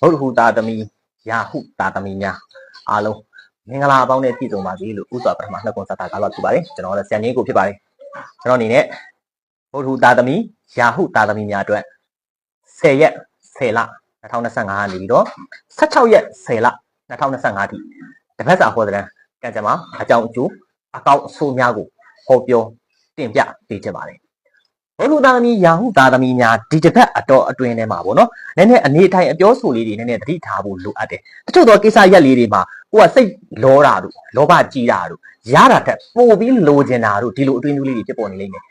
ဘုဒ္ဓဟူတာသမီယာဟုတာသမီများအားလုံးမင်္ဂလာအပေါင်းနဲ့ပြည့်စုံပါစေလို့ဥစွာပထမနှုတ်ခွန်းဆက်တာကားလို့ဖြစ်ပါတယ်ကျွန်တော်လည်းဆရာငင်းကိုဖြစ်ပါတယ်ကျွန်တော်အနေနဲ့ဘုဒ္ဓဟူတာသမီယာဟုတာသမီများအတွက်10ရက်10လ2025ကနေပြီးတော့16ရက်10လ2025ထိတစ်ပတ်စာဟောတဲ့ကံကြမ္မာအကြောင်းအကျိုးအကောင့်အဆိုးများကိုဟောပြောတင်ပြပေးချင်ပါတယ် ဘုလူသားသမီးယာဟုသားသမီးများဒီတစ်ပတ်အတော်အတွင်းထဲမှာပေါ့နော်နည်းနည်းအနေထိုင်အပြောဆိုလေးတွေနည်းနည်းသတိထားဖို့လိုအပ်တယ်တချို့သောကိစ္စရက်လေးတွေမှာကိုကစိတ်လောတာတို့လောဘကြီးတာတို့ရတာတက်ပို့ပြီးလိုချင်တာတို့ဒီလိုအတွင်းမျိုးလေးတွေဖြစ်ပေါ်နေလိမ့်မယ်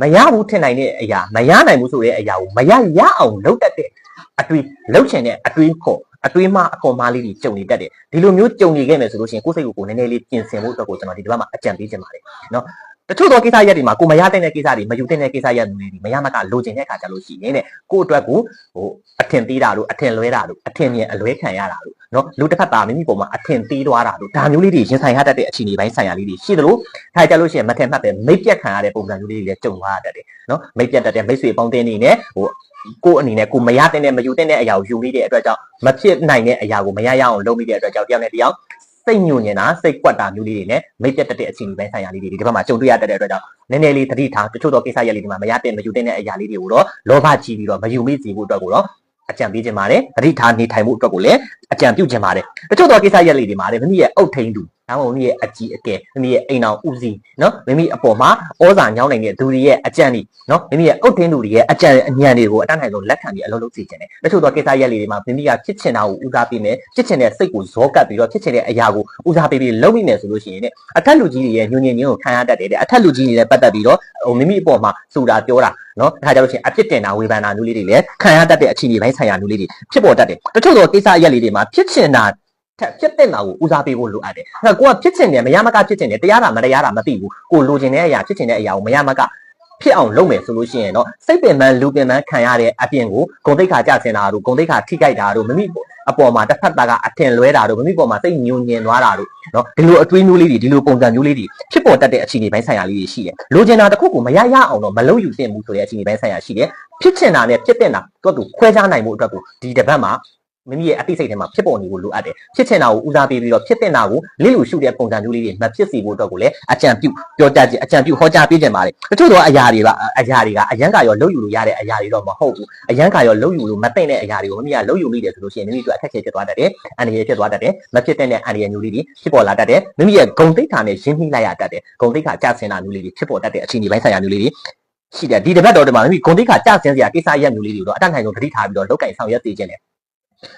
မရဘူးထင်နိုင်တဲ့အရာမရနိုင်ဘူးဆိုတဲ့အရာကိုမရရအောင်လုပ်တတ်တဲ့အတွေ့လုပ်ချင်တဲ့အတွေ့ဖို့အတွေးမှအကုန်မလေးတွေကြုံနေတတ်တယ်ဒီလိုမျိုးကြုံနေခဲ့မယ်ဆိုလို့ရှိရင်ကိုယ်စိတ်ကိုကိုယ်နည်းနည်းလေးပြင်ဆင်ဖို့အတွက်ကိုကျွန်တော်ဒီတစ်ပတ်မှာအကြံပေးချင်ပါတယ်နော် တချို့သောကိစ္စရက်တွေမှာကိုမရတဲ့ကိစ္စတွေမယူတဲ့ကိစ္စရက်တွေမရမကလိုချင်တဲ့အခါကြလို့ရှိရင်တဲ့ကိုယ့်အတွက်ကိုဟိုအထင်သေးတာတို့အထင်လွဲတာတို့အထင်မြင်အလွဲခံရတာတို့နော်လူတစ်ဖက်သားမိမိပုံမှာအထင်သေးသွားတာတို့ဒါမျိုးလေးတွေရင်ဆိုင်ရတတ်တဲ့အခြေအနေပိုင်းဆိုင်ရာလေးတွေရှိသလိုထိုင်ကြလို့ရှိရင်မထင်မှတ်ပဲမိတ်ပြက်ခံရတဲ့ပုံစံမျိုးလေးတွေလည်းကြုံသွားတတ်တယ်နော်မိတ်ပြက်တတ်တဲ့မိတ်ဆွေပေါင်းတင်းနေနဲ့ဟိုကိုယ့်အနေနဲ့ကိုမရတဲ့မယူတဲ့အရာကိုယူနေတဲ့အတွက်ကြောင့်မဖြစ်နိုင်တဲ့အရာကိုမရရအောင်လုပ်မိတဲ့အတွက်ကြောင့်တယောက်နဲ့တယောက် စိတ်ညှို့နေတာစိတ်ကွက်တာမျိုးလေးတွေနဲ့မိတ်ပြတ်တတ်တဲ့အခြေအနေပိုင်းဆိုင်ရာလေးတွေဒီဘက်မှာကြုံတွေ့ရတတ်တဲ့အတွက်ကြောင့်နည်းနည်းလေးသတိထားတချို့သောကိစ္စရပ်လေးတွေမှာမရတဲ့မယူတဲ့အရာလေးတွေကိုတော့လောဘကြီးပြီးတော့မယူမိစေဖို့အတွက်ကိုတော့အကြံပေးခြင်းပါတယ်သတိထားနေထိုင်မှုအတွက်ကိုလည်းအကြံပြုခြင်းပါတယ်တချို့သောကိစ္စရပ်လေးတွေမှာလည်းမိမိရဲ့အုတ်ထိန်သူဒါမှမဟုတ်မိမိရဲ့အကြီးအကဲမိမိရဲ့အိမ်အောင်ဦးစီးနော်မိမိအပေါ်မှာဩဇာညောင်းနိုင်တဲ့သူတွေရဲ့အကြံတွေနော်မိမိရဲ့အုတ်ထင်းသူတွေရဲ့အကြံအညံတွေကိုအတတ်နိုင်ဆုံးလက်ခံပြီးအလုပ်လုပ်စီခြင်းတယ်တချို့သောကိစ္စရပ်လေးတွေမှာမိမိကဖြစ်ချင်တာကိုဦးစားပေးမယ်ဖြစ်ချင်တဲ့စိတ်ကိုဇောကပ်ပြီးတော့ဖြစ်ချင်တဲ့အရာကိုဦးစားပေးပြီးလုပ်မိမယ်ဆိုလို့ရှိရင်အထက်လူကြီးတွေရဲ့ညှို့ညင်ခြင်းကိုခံရတတ်တယ်တဲ့အထက်လူကြီးတွေနဲ့ပတ်သက်ပြီးတော့ဟိုမိမိအပေါ်မှာဆိုတာပြောတာနော်ဒါကြလို့ရှိရင်အဖြစ်တင်တာဝေဖန်တာမျိုးလေးတွေလည်းခံရတတ်တဲ့အခြေအနေပိုင်းဆိုင်ရာမျိုးလေးတွေဖြစ်ပေါ်တတ်တယ်တချို့သောကိစ္စရပ်လေးတွေမှာဖြစ်ချင်တာ ထက်ဖြစ်တဲ့နာကိုဦးစားပေးဖို့လိုအပ်တယ်။အဲ့ကိုကဖြစ်ချင်တယ်မရမကဖြစ်ချင်တယ်တရားတာမတရားတာမသိဘူး။ကိုလိုချင်တဲ့အရာဖြစ်ချင်တဲ့အရာကိုမရမကဖြစ်အောင်လုပ်မယ်ဆိုလို့ရှိရင်တော့စိတ်ပင်ပန်းလူပင်ပန်းခံရတဲ့အပြင်ကိုဂုံတိတ်ခါကြဆင်တာတို့ဂုံတိတ်ခါထိကြိုက်တာတို့မိမိအပေါ်မှာတစ်ဖက်သားကအထင်လွဲတာတို့မိမိပေါ်မှာစိတ်ညှို့ညင်သွားတာတို့နော်ဒီလိုအတွေးမျိုးလေးတွေဒီလိုပုံစံမျိုးလေးတွေဖြစ်ပေါ်တတ်တဲ့အခြေအနေပိုင်းဆိုင်ရာလေးတွေရှိတယ်။လိုချင်တာတစ်ခုကိုမရရအောင်တော့မလုပ်ယူသင့်ဘူးဆိုတဲ့အခြေအနေပိုင်းဆိုင်ရာရှိတယ်။ဖြစ်ချင်တာနဲ့ဖြစ်တဲ့တာတော့သူခွဲခြားနိုင်မှုအတွက်ကိုဒီတစ်ပတ်မှာ မိမိရဲ့အသိစိတ်ထဲမှာဖြစ်ပေါ်နေဖို့လိုအပ်တယ်ဖြစ်ချင်တာကိုဦးစားပေးပြီးတော့ဖြစ်တဲ့နာကိုလစ်လူရှုတဲ့ပုံစံမျိုးလေးတွေမဖြစ်စေဖို့အတွက်ကိုလည်းအကြံပြုပြောတတ်ခြင်းအကြံပြုဟောကြားပေးခြင်းပါတယ်တချို့တော့အရာတွေကအရာတွေကအရန်ကရောလှုပ်ယူလို့ရတဲ့အရာတွေတော့မဟုတ်ဘူးအရန်ကရောလှုပ်ယူလို့မသိတဲ့အရာတွေကိုမိမိကလှုပ်ယူမိတယ်ဆိုလို့ရှိရင်မိမိတို့အခက်အခဲဖြစ်သွားတတ်တယ်အန္တရာယ်ဖြစ်သွားတတ်တယ်မဖြစ်တဲ့အန္တရာယ်မျိုးလေးတွေဖြစ်ပေါ်လာတတ်တယ်မိမိရဲ့ဂုံတိတ်ခါနဲ့ရင်းနှီးလိုက်ရတတ်တယ်ဂုံတိတ်ခါကြဆင်တာမျိုးလေးတွေဖြစ်ပေါ်တတ်တဲ့အခြေအနေပိုင်းဆိုင်ရာမျိုးလေးတွေရှိတယ်ဒီတစ်ပတ်တော်ဒီမှာမိမိဂုံတိတ်ခါကြဆင်စရာကိစ္စရက်မျိုးလေးတွေတော့အတတ်နိုင်ဆုံးသတိထားပြီးတော့လောက်ကင်ဆောင်ရွက်သိခြင်းတယ်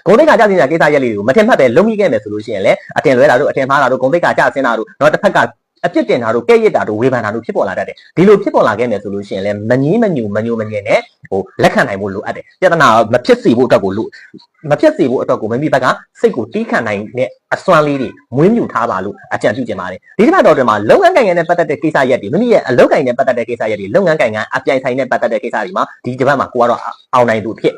ဂုံတိတ်ကကြစင်တာကိစ္စရက်လေးတွေကိုမထင်မှတ်ပဲလုံးမိခဲ့မယ်ဆိုလို့ရှိရင်လည်းအတင်လွဲတာတို့အတင်မှားတာတို့ဂုံတိတ်ကကြစင်တာတို့တော့တစ်ဖက်ကအပြစ်တင်တာတို့ကဲ့ရစ်တာတို့ဝေဖန်တာတို့ဖြစ်ပေါ်လာတတ်တယ်ဒီလိုဖြစ်ပေါ်လာခဲ့မယ်ဆိုလို့ရှိရင်လည်းမငင်းမညူမညူမငင်းနဲ့ဟိုလက်ခံနိုင်ဖို့လိုအပ်တယ်ပြဿနာမဖြစ်စေဖို့အတွက်ကိုလိုမဖြစ်စေဖို့အတွက်ကိုမိမိဘက်ကစိတ်ကိုတီးခံနိုင်တဲ့အစွမ်းလေးတွေမွေးမြူထားပါလို့အကြံပြုချင်ပါတယ်ဒီတစ်ခါတော့ဒီမှာလုပ်ငန်းကိုင်ငန်းနဲ့ပတ်သက်တဲ့ကိစ္စရက်တွေမိမိရဲ့အလုပ်ကိုင်နဲ့ပတ်သက်တဲ့ကိစ္စရက်တွေလုပ်ငန်းကိုင်ငန်းအပြိုင်ဆိုင်နဲ့ပတ်သက်တဲ့ကိစ္စတွေမှာဒီတစ်ပတ်မှာကိုကတော့အောင်နိုင်သူဖြစ်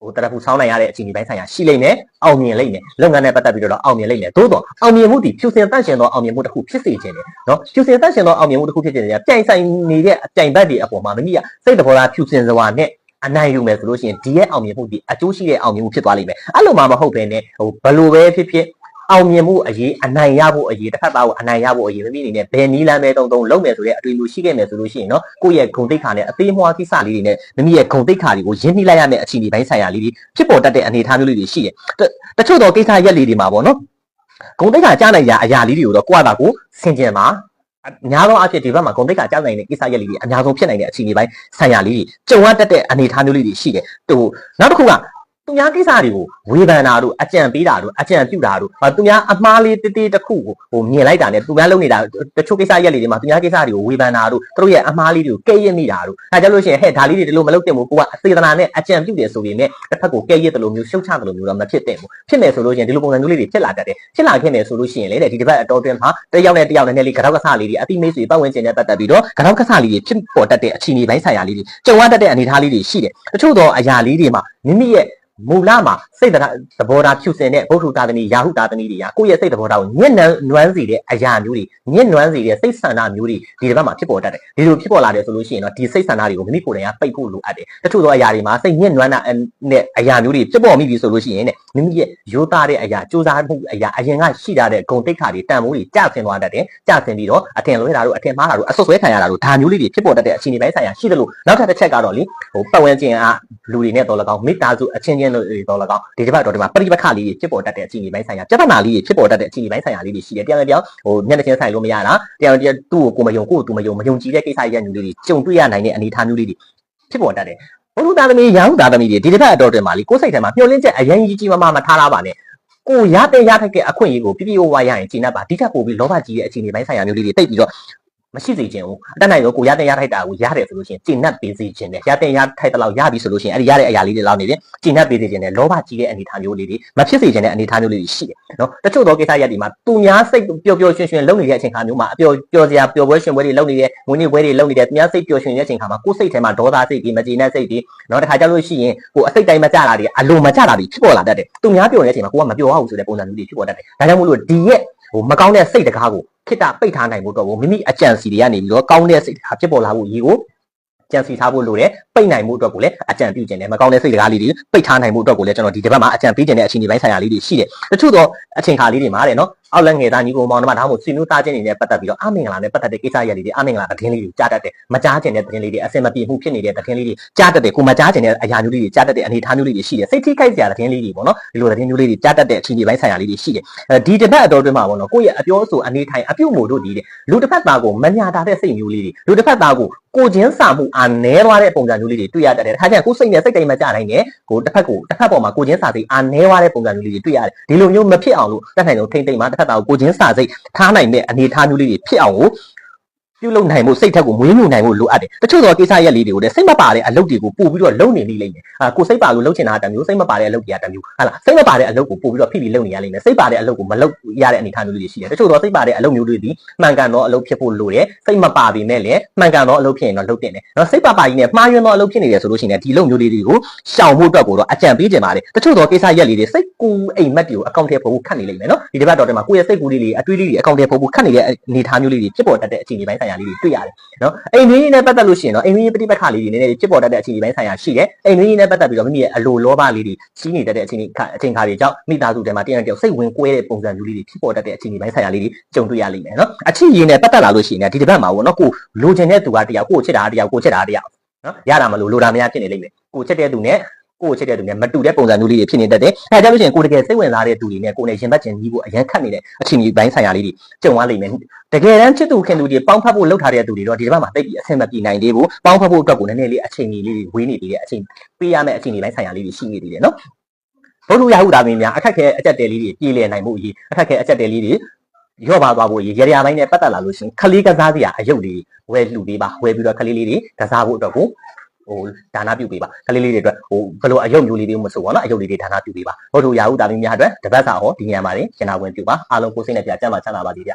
ဟိုတရဖူဆောင်းနိုင်ရတဲ့အခြေအနေပိုင်းဆိုင်ရာရှိလိမ့်မယ်အောင်မြင်လိမ့်မယ်လုပ်ငန်းနဲ့ပတ်သက်ပြီးတော့အောင်မြင်လိမ့်မယ်သို့တော့အောင်မြင်မှုဒီဖြူစင်တန့်ရှင်သောအောင်မြင်မှုတစ်ခုဖြစ်စေခြင်းတယ်နော်ဖြူစင်တန့်ရှင်သောအောင်မြင်မှုတစ်ခုဖြစ်စေခြင်းပြိုင်ဆိုင်နေတဲ့အပြိုင်ဘက်တွေအပေါ်မှာမိမိကစိတ်တဘောလားဖြူစင်စွာနဲ့အနိုင်ယူမယ်ဆိုလို့ရှိရင်ဒီရဲ့အောင်မြင်မှုဒီအကျိုးရှိတဲ့အောင်မြင်မှုဖြစ်သွားလိမ့်မယ်အဲ့လိုမှမဟုတ်ဘဲနဲ့ဟိုဘလို့ပဲဖြစ်ဖြစ် အောင်မြင်မှုအရေးအနိုင်ရဖို့အရေးတစ်ဖက်သားကိုအနိုင်ရဖို့အရေးမမိအနေနဲ့ဘယ်နည်းလမ်းပဲတုံတုံလုံးမယ်ဆိုတဲ့အတွေ့အကြုံရှိခဲ့မယ်ဆိုလို့ရှိရင်နော်ကိုယ့်ရဲ့ဂုဏ်သိက္ခာနဲ့အသေးမွှားကိစ္စလေးတွေနဲ့မိမိရဲ့ဂုဏ်သိက္ခာတွေကိုရင်းနှီးလိုက်ရမယ့်အခြေအနေပိုင်းဆိုင်ရာလေးတွေဖြစ်ပေါ်တတ်တဲ့အနေအထားမျိုးလေးတွေရှိတယ်တချို့တော့ကိစ္စရက်လေးတွေမှာပေါ့နော်ဂုဏ်သိက္ခာကြားနိုင်ရာအရာလေးတွေကိုတော့ကိုယ့်အသာကိုဆင်ခြင်ပါအများဆုံးအဖြစ်ဒီဘက်မှာဂုံတိတ်ကကြောက်နိုင်တဲ့ကိစ္စရက်လေးတွေအများဆုံးဖြစ်နိုင်တဲ့အခြေအနေပိုင်းဆိုင်ရာလေးတွေကြုံရတတ်တဲ့အနေအထားမျိုးလေးတွေရှိတယ်။ဟိုနောက်တစ်ခုက သူများကိစ္စတွေကိုဝေဖန်တာတို့အကြံပေးတာတို့အကြံပြုတာတို့သူများအမှားလေးတေးတေးတစ်ခုကိုဟိုမြင်လိုက်တာနဲ့သူများလုပ်နေတာတချို့ကိစ္စရက်လေးတွေမှာသူများကိစ္စတွေကိုဝေဖန်တာတို့သူတို့ရဲ့အမှားလေးတွေကိုကဲ့ရဲ့မိတာတို့အဲကြလို့ရှိရင်ဟဲ့ဒါလေးတွေဒီလိုမလုပ်တင်ဘူးကိုကအစေတနာနဲ့အကြံပြုတယ်ဆိုပေမဲ့တစ်ဖက်ကိုကဲ့ရဲ့တယ်လို့မျိုးရှုတ်ချတယ်လို့မျိုးတော့မဖြစ်တဲ့ဘူးဖြစ်မယ်ဆိုလို့ရှိရင်ဒီလိုပုံစံမျိုးလေးတွေဖြစ်လာတတ်တယ်ဖြစ်လာခဲ့မယ်ဆိုလို့ရှိရင်လေဒီတစ်ပတ်အတော်တွင်မှာတယောက်နဲ့တယောက်နဲ့လေးကတော့ကစားလေးတွေအတိမိတ်ဆွေပတ်ဝန်းကျင်နဲ့ပတ်သက်ပြီးတော့ကတော့ကစားလေးတွေဖြစ်ပေါ်တတ်တဲ့အခြေအနေပိုင်းဆိုင်ရာလေးတွေကြုံရတတ်တဲ့အနေအထားလေးတွေရှိတယ်တချို့တော့အရာလေးတွေမှာမိမိရဲ့ မူလမှာစိတ်သဘောထားဖြူစင်တဲ့ဗုဒ္ဓတာသမီယာဟုတာသမီတွေကကိုယ့်ရဲ့စိတ်သဘောထားကိုညှဉ်းနှံနွမ်းစေတဲ့အရာမျိုးတွေညှဉ်းနွမ်းစေတဲ့စိတ်ဆန္ဒမျိုးတွေဒီတစ်ပတ်မှာဖြစ်ပေါ်တတ်တယ်ဒီလိုဖြစ်ပေါ်လာတယ်ဆိုလို့ရှိရင်တော့ဒီစိတ်ဆန္ဒတွေကိုမိမိကိုယ်တိုင်ကပိတ်ဖို့လိုအပ်တယ်တချို့သောအရာတွေမှာစိတ်ညှဉ်းနွမ်းတာနဲ့အရာမျိုးတွေဖြစ်ပေါ်မိပြီဆိုလို့ရှိရင်တဲ့မိမိရဲ့ရိုးသားတဲ့အရာစူးစမ်းမှုအရာအရင်ကရှိထားတဲ့ဂုံတိတ်ခါတွေတန်ဖိုးတွေကျဆင်းသွားတတ်တယ်ကျဆင်းပြီးတော့အထင်လွဲတာတို့အထင်မှားတာတို့အဆွဆွဲခံရတာတို့ဒါမျိုးလေးတွေဖြစ်ပေါ်တတ်တဲ့အခြေအနေပိုင်းဆိုင်ရာရှိတယ်လို့နောက်ထပ်တစ်ချက်ကတော့လေဟိုပတ်ဝန်းကျင်ကလူတွေနဲ့တော့၎င်းမိသားစုအချင်းချင်းတို့တွေတော့၎င်းဒီတစ်ပတ်တော့ဒီမှာပရိပခလေးတွေဖြစ်ပေါ်တတ်တဲ့အခြေအနေပိုင်းဆိုင်ရာပြဿနာလေးတွေဖြစ်ပေါ်တတ်တဲ့အခြေအနေပိုင်းဆိုင်ရာလေးတွေရှိတယ်တရားတရားဟိုမျက်နှာချင်းဆိုင်လို့မရတာတရားတရားသူ့ကိုကိုမယုံကိုသူမယုံမယုံကြည်တဲ့ကိစ္စရဲ့ညူလေးတွေကြုံတွေ့ရနိုင်တဲ့အနေအထားမျိုးလေးတွေဖြစ်ပေါ်တတ်တယ်ဘုရုသားသမီးရောင်သားသမီးတွေဒီတစ်ပတ်အတော်တွင်မှာလေကိုယ်စိတ်ထဲမှာမျှော်လင့်ချက်အရင်ကြီးကြီးမားမားမထားရပါနဲ့ကိုရတဲ့ရထိုက်တဲ့အခွင့်အရေးကိုပြပြဝဝရရင်ကျင့်တတ်ပါဒီထက်ပိုပြီးလောဘကြီးတဲ့အခြေအနေပိုင်းဆိုင်ရာမျိုးလေးတွေတိတ်ပြီးတော့ မရှိစေခြင်းဘူးအတတ်နိုင်တော့ကိုရတဲ့ရထိုက်တာကိုရတယ်ဆိုလို့ရှိရင်ကျင့်တတ်ပေးစေခြင်းနဲ့ရတဲ့ရထိုက်တဲ့လောက်ရပြီဆိုလို့ရှိရင်အဲ့ဒီရတဲ့အရာလေးတွေလောက်နေတယ်ကျင့်တတ်ပေးစေခြင်းနဲ့လောဘကြီးတဲ့အနေအထားမျိုးလေးတွေမဖြစ်စေခြင်းတဲ့အနေအထားမျိုးလေးတွေရှိတယ်နော်တချို့သောကိစ္စရပ်တွေမှာသူများစိတ်ပျော်ပျော်ရွှင်ရွှင်လုပ်နေတဲ့အချိန်ခါမျိုးမှာအပျော်ပျော်စရာပျော်ပွဲရွှင်ပွဲတွေလုပ်နေတဲ့ငွေနေပွဲတွေလုပ်နေတဲ့သူများစိတ်ပျော်ရွှင်တဲ့အချိန်ခါမှာကိုယ်စိတ်ထဲမှာဒေါသစိတ်တွေမကျေနပ်စိတ်တွေနော်တခါကြလို့ရှိရင်ကိုအစိတ်တိုင်းမကြတာတွေအလိုမကြတာတွေဖြစ်ပေါ်လာတတ်တယ်သူများပျော်နေတဲ့အချိန်မှာကိုကမပျော်အောင်ဆိုတဲ့ပုံစံမျိုးတွေဖြစ်ပေါ်တတ်တယ်ဒါကြောင့်မို့လို့ဒီရဲ့ဟိုမကောင်းတဲ့စိတ်တကားကို ခိတပိတ်ထားနိုင်ဖို့တော့မိမိအကြံစီတွေကနေပြီးတော့ကောင်းတဲ့စိတ်တကားဖြစ်ပေါ်လာဖို့ရေကိုကြံစီထားဖို့လိုတယ်ပိတ်နိုင်မှုအတွက်ကိုလည်းအကြံပြုခြင်းတယ်မကောင်းတဲ့စိတ်တကားလေးတွေပိတ်ထားနိုင်မှုအတွက်ကိုလည်းကျွန်တော်ဒီတစ်ပတ်မှာအကြံပေးခြင်းတဲ့အချိန်ဒီပိုင်းဆိုင်ရာလေးတွေရှိတယ်တချို့တော့အချိန်ခါလေးတွေမှာတဲ့နော်အောက်လက်ငယ်သားညီကိုမောင်နှမဒါမှမဟုတ်စီနူးသားချင်းတွေနဲ့ပတ်သက်ပြီးတော့အမင်္ဂလာနဲ့ပတ်သက်တဲ့ကိစ္စရပ်လေးတွေအမင်္ဂလာသတင်းလေးတွေကြားတတ်တယ်မကြားခြင်းတဲ့သတင်းလေးတွေအစင်မပြေမှုဖြစ်နေတဲ့သတင်းလေးတွေကြားတတ်တယ်ကိုမကြားခြင်းတဲ့အရာမျိုးလေးတွေကြားတတ်တဲ့အနေအထားမျိုးလေးတွေရှိတယ်စိတ်ထိခိုက်စရာသတင်းလေးတွေပေါ့နော်ဒီလိုသတင်းမျိုးလေးတွေကြားတတ်တဲ့အချိန်ဒီပိုင်းဆိုင်ရာလေးတွေရှိတယ်အဲဒီတစ်ပတ်အတော်တွင်းမှာပေါ့နော်ကိုယ့်ရဲ့အပြောဆိုအနေထိုင်အပြုတ်မှုတို့ဒီတဲ့လူတစ်ဖက်သားကိုမညာတာတဲ့စိတ်မျိုးလေးတွေလူတစ်ဖက်သားကိုကိုချင်းစာမှုအာနဲသွားတဲ့ပုံစံမျိုးလေးတွေတွေ့ရတတ်တယ်။ဒါကြတဲ့ကိုယ်စိတ်နဲ့စိတ်တိုင်းမကြနိုင်နဲ့ကိုတစ်ဖက်ကိုတစ်ဖက်ပေါ်မှာကိုချင်းစာစိတ်အာနဲသွားတဲ့ပုံစံမျိုးလေးတွေတွေ့ရတယ်။ဒီလိုမျိုးမဖြစ်အောင်လို့တက်နိုင်လို့ထိမ့်သိမ့်မှာတစ်ဖက်သားကိုကိုချင်းစာစိတ်ထားနိုင်တဲ့အနေအထားမျိုးလေးတွေဖြစ်အောင်ကို ပြုလုပ်နိုင်မှုစိတ်ထက်ကိုမွေးမြူနိုင်မှုလိုအပ်တယ်။တချို့သောကိစ္စရပ်လေးတွေကိုလည်းစိတ်မပါတဲ့အလုပ်တွေကိုပို့ပြီးတော့လုပ်နေလိမ့်မယ်။အာကိုစိတ်ပါလို့လုပ်ချင်တာတမျိုးစိတ်မပါတဲ့အလုပ်တွေကတမျိုးဟာလားစိတ်မပါတဲ့အလုပ်ကိုပို့ပြီးတော့ဖိပြီးလုပ်နေရလိမ့်မယ်။စိတ်ပါတဲ့အလုပ်ကိုမလုပ်ရတဲ့အနေအထားမျိုးလေးတွေရှိတယ်။တချို့သောစိတ်ပါတဲ့အလုပ်မျိုးတွေဒီမှန်ကန်သောအလုပ်ဖြစ်ဖို့လိုတယ်။စိတ်မပါပေမဲ့လည်းမှန်ကန်သောအလုပ်ဖြစ်ရင်တော့လုပ်တင်တယ်။နော်စိတ်ပါပါကြီးနဲ့မှားယွင်းသောအလုပ်ဖြစ်နေတယ်ဆိုလို့ရှိရင်ဒီလုပ်မျိုးလေးတွေကိုရှောင်ဖို့အတွက်ကိုတော့အကြံပေးကြပါလေ။တချို့သောကိစ္စရပ်လေးတွေစိတ်ကူအိမ်မက်တွေကိုအကောင့်ထဲပို့ဖို့ခတ်နေလိမ့်မယ်နော်။ဒီတစ်ပတ်တော့တည်းမှာကိုယ့်ရဲ့စိတ်ကူလေးတွေအတွေးလေးတွေအကောင့်ထဲပို့ဖို့ခတ်နေတဲ့အနေအထားမျိုးလေးတွေဖြစ်ပေါ်တတ်တဲ့အခြေအနေပိုင်းဆိုင်ရာလေးတွေတွေ့ရတယ်။နော်အိမ်တွင်းကြီးနဲ့ပတ်သက်လို့ရှိရင်တော့အိမ်တွင်းကြီးပဋိပက္ခလေးတွေနည်းနည်းဖြစ်ပေါ်တတ်တဲ့အခြေအနေပိုင်းဆိုင်ရာရှိတယ်အိမ်တွင်းကြီးနဲ့ပတ်သက်ပြီးတော့မိမိရဲ့အလိုလောဘလေးတွေကြီးနေတတ်တဲ့အခြေအနေအချိန်ခါတွေကြောင့်မိသားစုထဲမှာတယောက်တယောက်စိတ်ဝင်ကွဲတဲ့ပုံစံမျိုးလေးတွေဖြစ်ပေါ်တတ်တဲ့အခြေအနေပိုင်းဆိုင်ရာလေးတွေကြုံတွေ့ရလိမ့်မယ်နော်အချစ်ရင်းနဲ့ပတ်သက်လာလို့ရှိရင်ဒီတစ်ပတ်မှာပေါ့နော်ကိုလိုချင်တဲ့သူကတယောက်ကိုချစ်တာတယောက်ကိုချစ်တာတယောက်နော်ရတာမလို့လိုတာမရဖြစ်နေလိမ့်မယ်ကိုချစ်တဲ့သူနဲ့ ကိုချစ်တဲ့သူနဲ့မတူတဲ့ပုံစံမျိုးလေးတွေဖြစ်နေတတ်တယ်။အဲဒါကြောင့်လို့ရှိရင်ကိုတကယ်စိတ်ဝင်စားတဲ့သူတွေနဲ့ကိုနဲ့ရင်ဘတ်ချင်ကြီးဖို့အရန်ခတ်နေတဲ့အခြေအနေပိုင်းဆိုင်ရာလေးတွေကြုံရလိမ့်မယ်။တကယ်တမ်းချစ်သူခင်သူတွေပေါင်းဖက်ဖို့လုပ်ထားတဲ့သူတွေတော့ဒီတစ်ပတ်မှာတိတ်ပြီးအဆင်မပြေနိုင်သေးဘူး။ပေါင်းဖက်ဖို့အတွက်ကိုနည်းနည်းလေးအချိန်ကြီးလေးတွေဝေးနေသေးတယ်အချိန်ပေးရမယ့်အခြေအနေပိုင်းဆိုင်ရာလေးတွေရှိနေသေးတယ်နော်။ဘုဒ္ဓရာဟုသားမင်းများအခက်ခဲအကြက်တဲလေးတွေပြည်လည်နိုင်မှုအရေးအခက်ခဲအကြက်တဲလေးတွေရော့ပါသွားဖို့ရေရရပိုင်းနဲ့ပတ်သက်လာလို့ရှိရင်ခလေးကစားစရာအယုတ်လေးဝယ်လှူပေးပါဝယ်ပြီးတော့ခလေးလေးတွေကစားဖို့အတွက်ကို ဟိုဒါနပြုပေးပါကလေးလေးတွေအတွက်ဟိုဘယ်လိုအယုတ်မျိုးလေးတွေမဆိုဘောနော်အယုတ်လေးတွေဒါနပြုပေးပါဘုဒ္ဓရာဟုတာမင်းများအတွက်တပတ်စာဟောဒီညမှာနေကျင်နာဝင်ပြုပါအားလုံးကိုစိတ်နဲ့ပြကြမ်းပါချမ်းသာပါစေဗျ